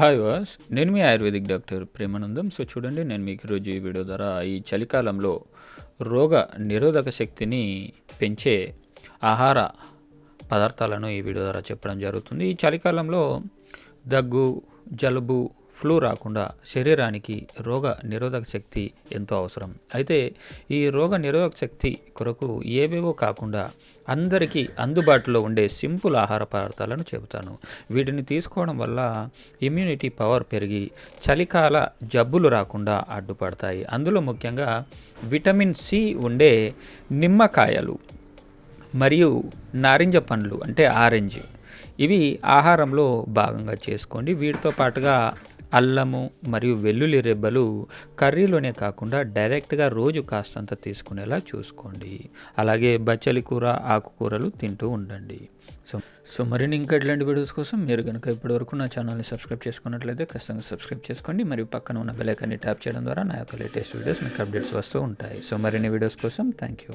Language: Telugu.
హాయ్ వాస్ నేను మీ ఆయుర్వేదిక్ డాక్టర్ ప్రేమానందం. సో చూడండి నేను మీకు ఈరోజు ఈ వీడియో ద్వారా ఈ చలికాలంలో రోగ నిరోధక శక్తిని పెంచే ఆహార పదార్థాలను ఈ వీడియో ద్వారా చెప్పడం జరుగుతుంది. ఈ చలికాలంలో దగ్గు జలుబు ఫ్లూ రాకుండా శరీరానికి రోగ నిరోధక శక్తి ఎంతో అవసరం. అయితే ఈ రోగ నిరోధక శక్తి కొరకు ఏవేవో కాకుండా అందరికీ అందుబాటులో ఉండే సింపుల్ ఆహార పదార్థాలను చెబుతాను. వీటిని తీసుకోవడం వల్ల ఇమ్యూనిటీ పవర్ పెరిగి చలికాల జబ్బులు రాకుండా అడ్డుపడతాయి. అందులో ముఖ్యంగా విటమిన్ సి ఉండే నిమ్మకాయలు మరియు నారింజ పండ్లు అంటే ఆరెంజ్ ఇవి ఆహారంలో భాగంగా చేసుకోండి. వీటితో పాటుగా అల్లము మరియు వెల్లుల్లి రెబ్బలు కర్రీలోనే కాకుండా డైరెక్ట్గా రోజు కాస్తంత తీసుకునేలా చూసుకోండి. అలాగే బచ్చలి కూర ఆకుకూరలు తింటూ ఉండండి. సో సో మరిన్ని ఇంకా ఇట్లాంటి వీడియోస్ కోసం మీరు కనుక ఇప్పటివరకు నా ఛానల్ని సబ్స్క్రైబ్ చేసుకున్నట్లయితే ఖచ్చితంగా సబ్స్క్రైబ్ చేసుకోండి. మరియు పక్కన ఉన్న బెలైకాన్ని ట్యాప్ చేయడం ద్వారా నా యొక్క లేటెస్ట్ వీడియోస్ మీకు అప్డేట్స్ వస్తూ ఉంటాయి. సో మరిన్ని వీడియోస్ కోసం థ్యాంక్ యూ